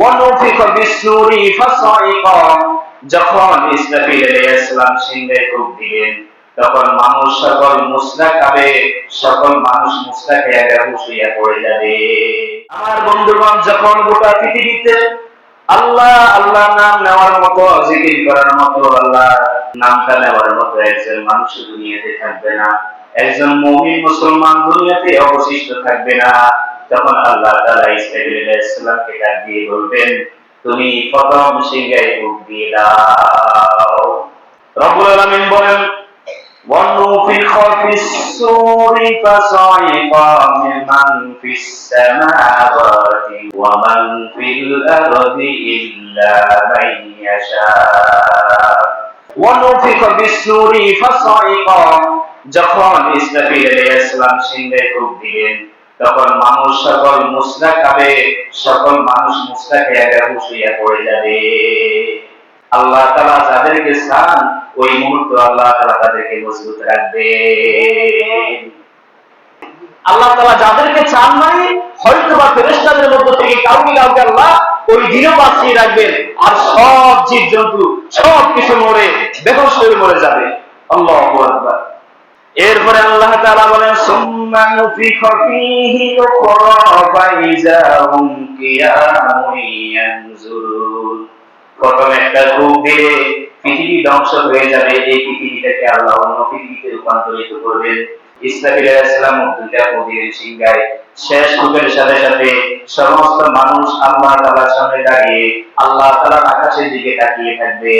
যখন রূপ দিলেন, তখন মানুষ সকল সকল মানুষ বেহুশ পড়ে যাবে। আমার বন্ধুগণ, যখন গোটা পৃথিবীতে আল্লাহ আল্লাহ নাম নেওয়ার মতো, জিকির করার মতো, আল্লাহ নামটা নেওয়ার মতো একজন মানুষ দুনিয়াতে থাকবে না। একজন মহিন মুসলমান দুনিয়াতে অবশিষ্ট থাকবে না। তখন আল্লাহ তাআলা ইসরাঈল আলাইহিস সালামকে ডাক দিয়ে বলবেন তুমি প্রথম সিংহায় ফুঁক দিয়ে দাও রব্বুল আলামিন বলেন ونفخ في الصور فصعق من في السماوات ومن في الأرض إلا من يشاء ونفخ بالسور فصعق যখন ইসরাফিল আলাইহিস সালাম সিংহে ফুঁক দিবেন তখন মানুষ সকল মুসরা খাবে, সকল মানুষ মুসরা খেয়ে বেহুশ পড়ে যাবে। আল্লাহ তাআলা যাদেরকে চান, ওই মুহূর্তে আল্লাহ তাআলা তাদেরকে মজবুত রাখবে। আল্লাহ তাআলা যাদেরকে চান নাই হয়তো বা ফেরেশতাদের মধ্য থেকে কাউকে কাউকে আল্লাহ ওই দিনও বাঁচিয়ে রাখবেন, আর সব জীব জন্তু সব কিছু মরে বেহস হয়ে মরে যাবে। আল্লাহু আকবার। এরপরে আল্লাহ তাআলা বলেন, সুম্মা নুফিখা ফীহি উখরা ফাইজা হুম কিয়ামুন ইয়ানজুরুন। প্রথম একটা দিয়ে পৃথিবী ধ্বংস হয়ে যাবে, এই পৃথিবীটাকে আল্লাহ অন্য পৃথিবীতে রূপান্তরিত করবেন। আলাইহিস দুইটা সিংহায় শেষ রূপের সাথে সাথে সমস্ত মানুষ আল্লাহ তাআলার সামনে দাঁড়িয়ে আল্লাহ তাআলার আকাশের দিকে তাকিয়ে থাকবে।